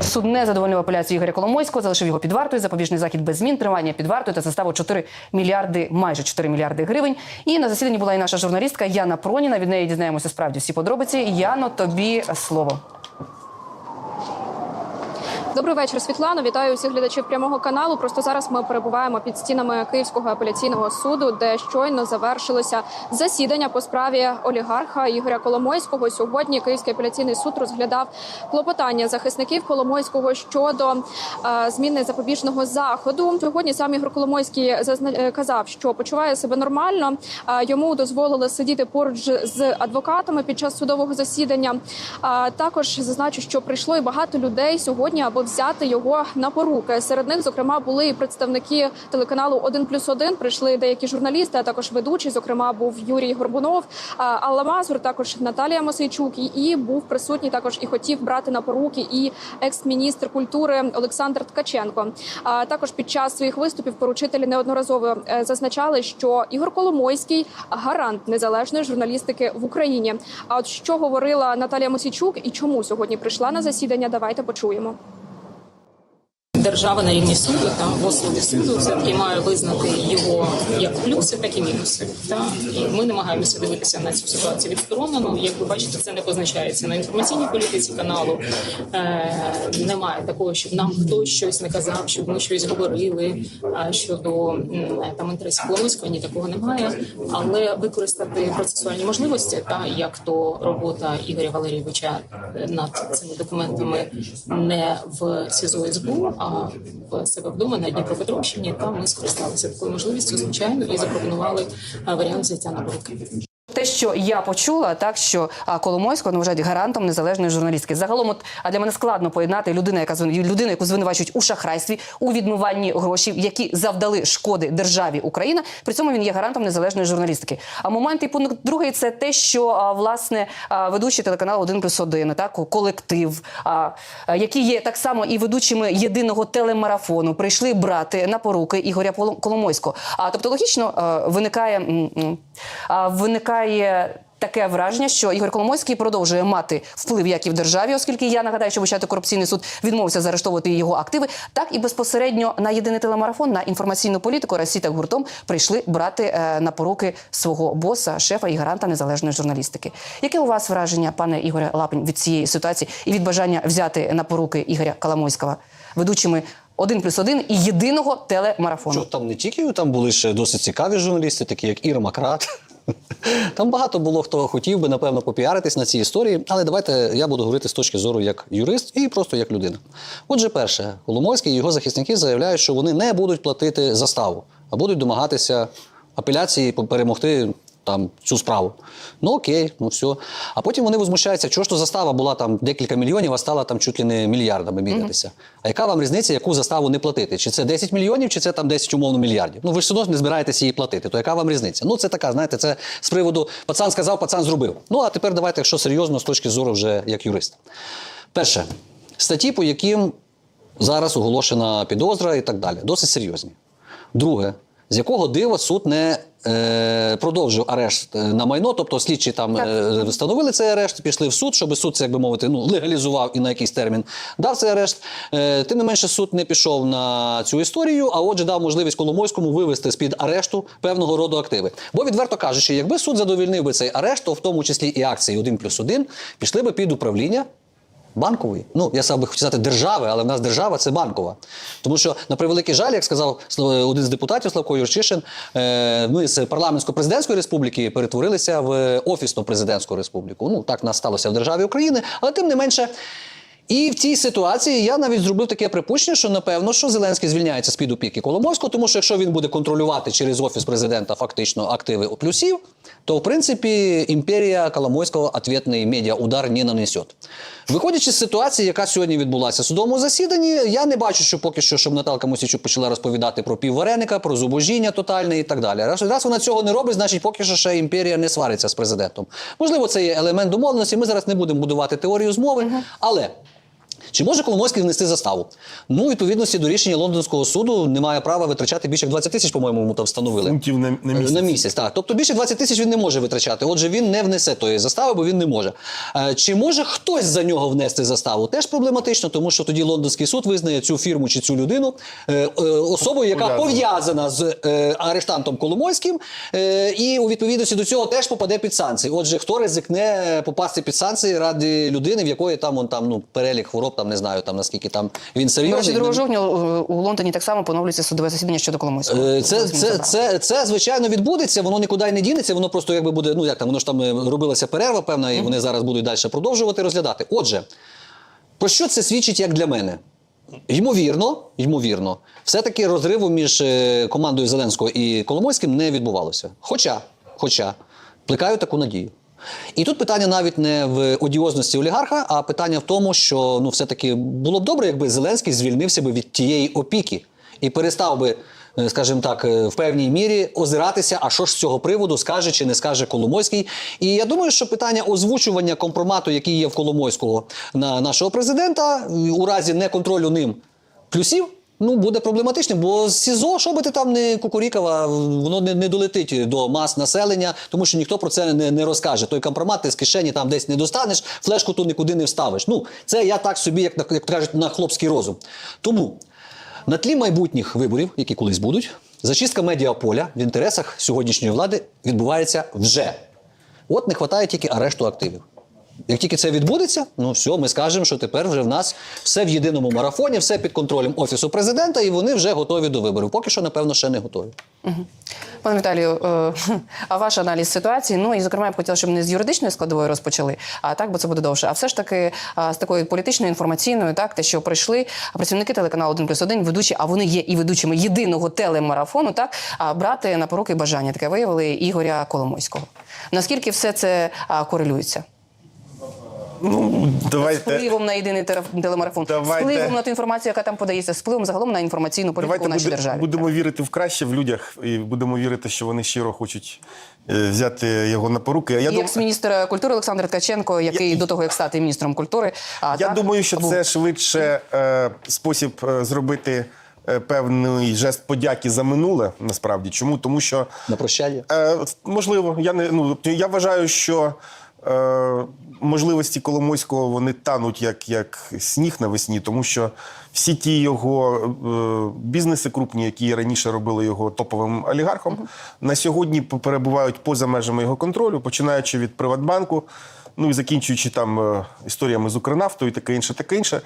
Суд не задовольнив апеляцію Ігоря Коломойського, залишив його під вартою, запобіжний захід без змін, тримання під вартою та заставу 4 мільярди, майже 4 мільярди гривень. І на засіданні була і наша журналістка Яна Проніна. Від неї дізнаємося справді всі подробиці. Яно, тобі слово. Добрий вечір, Світлано. Вітаю всіх глядачів прямого каналу. Просто зараз ми перебуваємо під стінами Київського апеляційного суду, де щойно завершилося засідання по справі олігарха Ігоря Коломойського. Сьогодні Київський апеляційний суд розглядав клопотання захисників Коломойського щодо е, зміни запобіжного заходу. Сьогодні сам Ігор Коломойський е, казав, що почуває себе нормально. Е, йому дозволили сидіти поруч з адвокатами під час судового засідання. Також зазначу, що прийшло і багато людей сьогодні, аби взяти його на поруки. Серед них, зокрема, були і представники телеканалу «1 плюс 1», Прийшли деякі журналісти, а також ведучі. Зокрема, був Юрій Горбунов, Алла Мазур, також Наталія Мосейчук. І, і був присутній також і хотів брати на поруки і екс-міністр культури Олександр Ткаченко. А також під час своїх виступів поручителі неодноразово е, зазначали, що Ігор Коломойський гарант незалежної журналістики в Україні. А от що говорила Наталія Мосійчук і чому сьогодні прийшла на засідання? Давайте почуємо. Держава на рівні суду та в основі суду все таки має визнати його як плюси, так і мінуси. Та і ми намагаємося дивитися на цю ситуацію відсторонено. Як ви бачите, це не позначається на інформаційній політиці каналу. Е, немає такого, щоб нам хтось щось не казав, щоб ми щось говорили щодо там інтересів Коломойського. Ні, такого немає. Але використати процесуальні можливості, та як то робота Ігоря Валерійовича над цими документами не в СІЗО СБУ, а в себе вдома на Дніпропетровщині. Там ми скористалися такою можливістю, звичайно, і запропонували варіант взяття на руки. Що я почула, так що Коломойського вважають гарантом незалежної журналістики. Загалом, от а для мене складно поєднати людину, яка людину, яку звинувачують у шахрайстві, у відмиванні грошей, які завдали шкоди державі Україна. При цьому він є гарантом незалежної журналістики. А момент і пункт другий це те, що власне ведучі телеканалу 1 плюс 1, так колектив, які є так само і ведучими єдиного телемарафону, прийшли брати на поруки Ігоря Коломойського. А тобто логічно виникає виникає. Таке враження, що Ігор Коломойський продовжує мати вплив як і в державі, оскільки я нагадаю, що вищати корупційний суд відмовився заарештовувати його активи, так і безпосередньо на єдиний телемарафон на інформаційну політику Росії так гуртом прийшли брати е, на поруки свого боса, шефа і гаранта незалежної журналістики. Яке у вас враження, пане Ігоре Лапень, від цієї ситуації і від бажання взяти на поруки Ігоря Коломойського ведучими один плюс один і єдиного телемарафону? Що там не тільки там були ще досить цікаві журналісти, такі як Іра Макрат. Там багато було хто хотів би, напевно, попіаритись на цій історії, але давайте я буду говорити з точки зору як юрист і просто як людина. Отже, перше, Коломойський і його захисники заявляють, що вони не будуть платити заставу, а будуть домагатися апеляції перемогти там цю справу. Ну окей, ну все. А потім вони возмущаються, чого ж то застава була там декілька мільйонів, а стала там чуть ли не мільярдами мірятися. А яка вам різниця, яку заставу не платити? Чи це 10 мільйонів, чи це там 10 умовно мільярдів? Ну ви ж все одно не збираєтеся її платити. То яка вам різниця? Ну це така, знаєте, це з приводу пацан сказав, пацан зробив. Ну а тепер давайте, якщо серйозно, з точки зору вже як юрист. Перше, статті, по яким зараз оголошена підозра і так далі, досить серйозні. Друге, з якого дива суд не е, продовжив арешт е, на майно, тобто слідчі там е, встановили цей арешт, пішли в суд, щоб суд це, як би мовити, ну, легалізував і на якийсь термін дав цей арешт. Е, тим не менше, суд не пішов на цю історію, а отже, дав можливість Коломойському вивести з-під арешту певного роду активи. Бо, відверто кажучи, якби суд задовільнив би цей арешт, то в тому числі і акції 1 плюс 1 пішли би під управління банкової. Ну, я сам би хотів сказати держави, але в нас держава це банкова. Тому що, на превеликий жаль, як сказав Слав- один з депутатів Славко Юрчишин, е, ми з парламентсько-президентської республіки перетворилися в офісно-президентську республіку. Ну, так нас сталося в державі України, але тим не менше. І в цій ситуації я навіть зробив таке припущення, що напевно, що Зеленський звільняється з під опіки Коломойського, тому що якщо він буде контролювати через офіс президента фактично активи у плюсів, то в принципі імперія Коломойського ответний медіаудар не нанесет. Виходячи з ситуації, яка сьогодні відбулася в судовому засіданні, я не бачу, що поки що, щоб Наталка Мосічук почала розповідати про піввареника, про зубожіння тотальне і так далі. Раз, раз вона цього не робить, значить поки що ще імперія не свариться з президентом. Можливо, це є елемент домовленості. Ми зараз не будемо будувати теорію змови, але. Чи може Коломойський внести заставу? Ну, відповідності до рішення лондонського суду немає права витрачати більше 20 тисяч, по-моєму, йому там встановили. Фунтів на- на Е, місяць. На місяць, так. Тобто більше 20 тисяч він не може витрачати. Отже, він не внесе тої застави, бо він не може. Е, Чи може хтось за нього внести заставу? Теж проблематично, тому що тоді лондонський суд визнає цю фірму чи цю людину е, особою, яка Пов'язана. з арештантом Коломойським, і у відповідності до цього теж попаде під санкції. Отже, хто ризикне попасти під санкції ради людини, в якої там он там ну перелік хвороб, там не знаю там наскільки там він серйозний. речі, 2 жовтня у Лондоні так само поновлюється судове засідання щодо Коломойського. Е, Це, це, це, це, звичайно відбудеться, воно нікуди не дінеться, воно просто якби буде, ну як там, воно ж там е, робилася перерва, певна, і вони зараз будуть далі продовжувати розглядати. Отже, про що це свідчить як для мене? Ймовірно, ймовірно, все-таки розриву між е, командою Зеленського і Коломойським не відбувалося. Хоча, хоча, плекаю таку надію. І тут питання навіть не в одіозності олігарха, а питання в тому, що ну, все-таки було б добре, якби Зеленський звільнився би від тієї опіки і перестав би, е, скажімо так, е, в певній мірі озиратися, а що ж з цього приводу скаже чи не скаже Коломойський. І я думаю, що питання озвучування компромату, який є в Коломойського на нашого президента, е, у разі неконтролю ним плюсів. Ну, буде проблематичним, бо СІЗО, що би ти там не кукурікала, воно не, не долетить до мас населення, тому що ніхто про це не, не розкаже. Той компромат ти з кишені там десь не достанеш, флешку ту нікуди не вставиш. Ну, це я так собі, як, як кажуть, на хлопський розум. Тому на тлі майбутніх виборів, які колись будуть, зачистка медіаполя в інтересах сьогоднішньої влади відбувається вже. От не вистачає тільки арешту активів. Як тільки це відбудеться, ну все, ми скажемо, що тепер вже в нас все в єдиному марафоні, все під контролем офісу президента, і вони вже готові до виборів. Поки що, напевно, ще не готові. Пане Віталію, е, а ваш аналіз ситуації? Ну і зокрема, я б хотіла, щоб не з юридичної складової розпочали, а так, бо це буде довше. А все ж таки з такою політичною інформаційною, так те, що прийшли працівники телеканалу 1 плюс 1, ведучі, а вони є і ведучими єдиного телемарафону, так брати на поруки бажання. Таке виявили Ігоря Коломойського. Наскільки все це корелюється? Ну, З впливом на єдиний теле- телемарафон, з впливом на ту інформацію, яка там подається, з впливом загалом на інформаційну політику давайте в нашій буде- державі. будемо вірити в краще в людях і будемо вірити, що вони щиро хочуть е, взяти його на поруки. А Я І дум- екс-міністр культури Олександр Ткаченко, який Я- до того як стати міністром культури, а Я так, думаю, що був- це швидше е, спосіб е, зробити е, певний жест подяки за минуле. Насправді, чому? Тому що На прощання. Е, можливо, я не ну я вважаю, що е, можливості Коломойського вони тануть як, як сніг навесні, тому що всі ті його е, бізнеси крупні, які раніше робили його топовим олігархом, на сьогодні перебувають поза межами його контролю, починаючи від Приватбанку, ну і закінчуючи там е, історіями з Укрнафтою і таке інше, таке інше.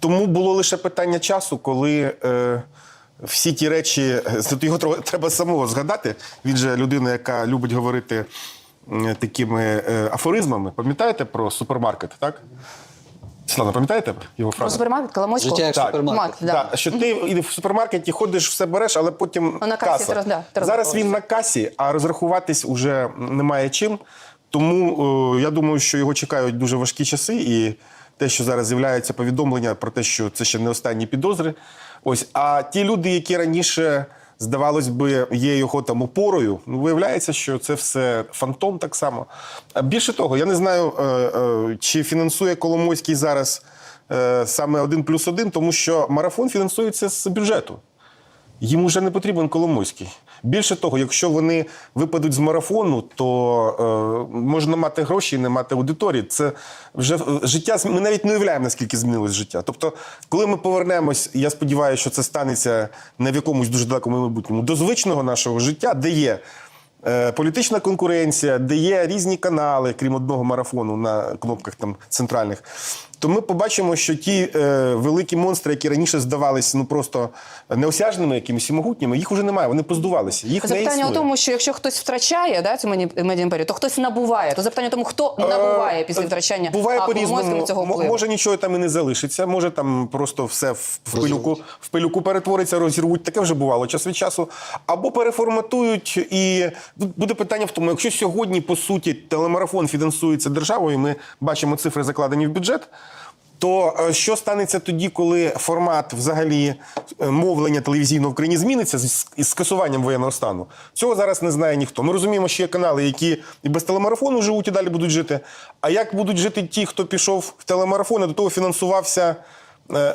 Тому було лише питання часу, коли. Е, всі ті речі, його треба самого згадати. Він же людина, яка любить говорити такими е, афоризмами. Пам'ятаєте про супермаркет, так? Світлана, пам'ятаєте його Про фразу? супермаркет Коломойського? Життя як Так. супермаркет. Маркет, да. Так, що ти в супермаркеті ходиш, все береш, але потім А на касі каса. роз- да, Зараз він на касі, а розрахуватись уже немає чим. Тому е, я думаю, що його чекають дуже важкі часи, і те, що зараз з'являється повідомлення про те, що це ще не останні підозри. Ось, а ті люди, які раніше. Здавалось би, є його там опорою. Ну, виявляється, що це все фантом так само. Більше того, я не знаю, е, е, чи фінансує Коломойський зараз е, саме один плюс один, тому що марафон фінансується з бюджету. Їм уже не потрібен Коломойський. Більше того, якщо вони випадуть з марафону, то е, можна мати гроші і не мати аудиторії. Це вже е, життя. Ми навіть не уявляємо, наскільки змінилось життя. Тобто, коли ми повернемось, я сподіваюся, що це станеться не в якомусь дуже далекому майбутньому, до звичного нашого життя, де є. е, Політична конкуренція, де є різні канали, крім одного марафону на кнопках там центральних, то ми побачимо, що ті е, великі монстри, які раніше здавалися ну просто неосяжними, якимись і могутніми, їх уже немає. Вони поздувалися. Їх Запитання у тому, що якщо хтось втрачає да, цю меді- медіаімперію, то хтось набуває. То запитання у тому, хто набуває після втрачання Е, Буває а, по-різному. Цього М- впливу. Може нічого там і не залишиться, може там просто все в, в пилюку, в пилюку перетвориться, розірвуть. Таке вже бувало час від часу. Або переформатують. І буде питання в тому, якщо сьогодні, по суті, телемарафон фінансується державою, ми бачимо цифри закладені в бюджет. То е, що станеться тоді, коли формат взагалі е, мовлення телевізійного в країні зміниться з скасуванням воєнного стану? Цього зараз не знає ніхто. Ми розуміємо, що є канали, які і без телемарафону живуть і далі будуть жити. А як будуть жити ті, хто пішов в телемарафон, і до того фінансувався е,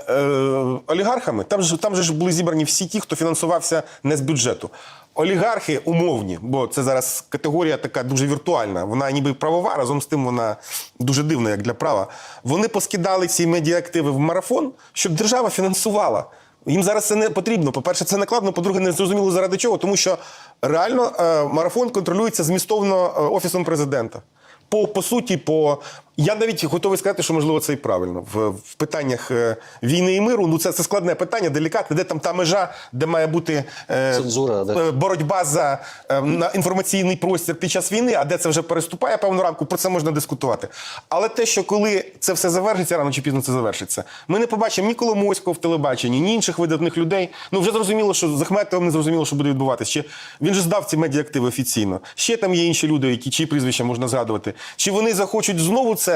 олігархами, там же, там же ж були зібрані всі ті, хто фінансувався не з бюджету. Олігархи умовні, бо це зараз категорія така дуже віртуальна. Вона ніби правова, разом з тим вона дуже дивна, як для права. Вони поскидали ці медіаактиви в марафон, щоб держава фінансувала. Їм зараз це не потрібно. По-перше, це накладно, по-друге, не зрозуміло заради чого, тому що реально е, марафон контролюється змістовно е, офісом президента. По, по суті, по я навіть готовий сказати, що можливо це і правильно в, в питаннях е, війни і миру. Ну це, це складне питання, делікатне, де там та межа, де має бути е, Цензура, де? е, боротьба за е, на інформаційний простір під час війни, а де це вже переступає певну рамку, про це можна дискутувати. Але те, що коли це все завершиться, рано чи пізно це завершиться, ми не побачимо ні Коломойського в телебаченні, ні інших видатних людей. Ну вже зрозуміло, що з Ахметовим не зрозуміло, що буде відбуватися. Ще він же здав ці медіаактиви офіційно. Ще там є інші люди, які чиї прізвища можна згадувати. Чи вони захочуть знову це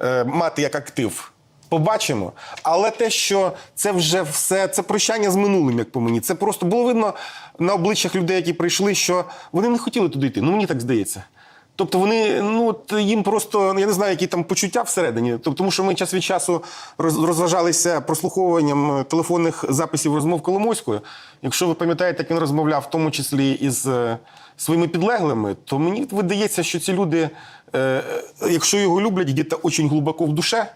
е, мати як актив? Побачимо, але те, що це вже все це прощання з минулим, як по мені, це просто було видно на обличчях людей, які прийшли, що вони не хотіли туди йти. Ну мені так здається. Тобто вони, ну їм просто я не знаю, які там почуття всередині. Тобто, тому що ми час від часу розважалися прослуховуванням телефонних записів розмов Коломойської. Якщо ви пам'ятаєте, як він розмовляв, в тому числі із е, своїми підлеглими, то мені видається, що ці люди, якщо його люблять, десь дуже глибоко в душе,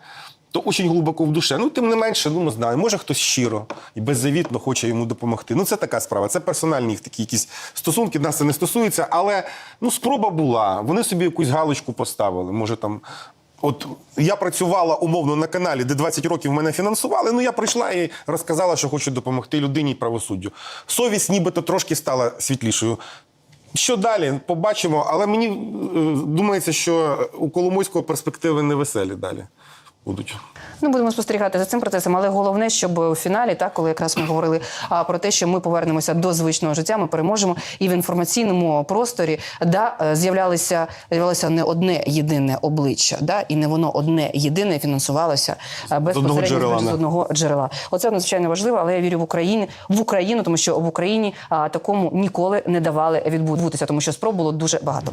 то очень глибоко в душе. Ну, тим не менше, ну не знаю, може хтось щиро і беззавітно хоче йому допомогти. Ну, це така справа. Це персональні їх такі якісь стосунки, нас це не стосується, але ну, спроба була. Вони собі якусь галочку поставили. Може там. От я працювала умовно на каналі, де 20 років мене фінансували. Ну я прийшла і розказала, що хочу допомогти людині і правосуддю. Совість нібито трошки стала світлішою. Що далі? Побачимо. Але мені е, думається, що у Коломойського перспективи не веселі далі будуть. Ну, будемо спостерігати за цим процесом, але головне, щоб у фіналі, так, коли якраз ми говорили а, про те, що ми повернемося до звичного життя, ми переможемо, і в інформаційному просторі да, е, з'являлося, з'являлося не одне єдине обличчя, да, і не воно одне єдине фінансувалося е, безпосередньо джерела, з одного джерела. Оце надзвичайно важливо, але я вірю в Україні в Україну, тому що в Україні а, такому ніколи не давали відбутися, тому що спроб було дуже багато.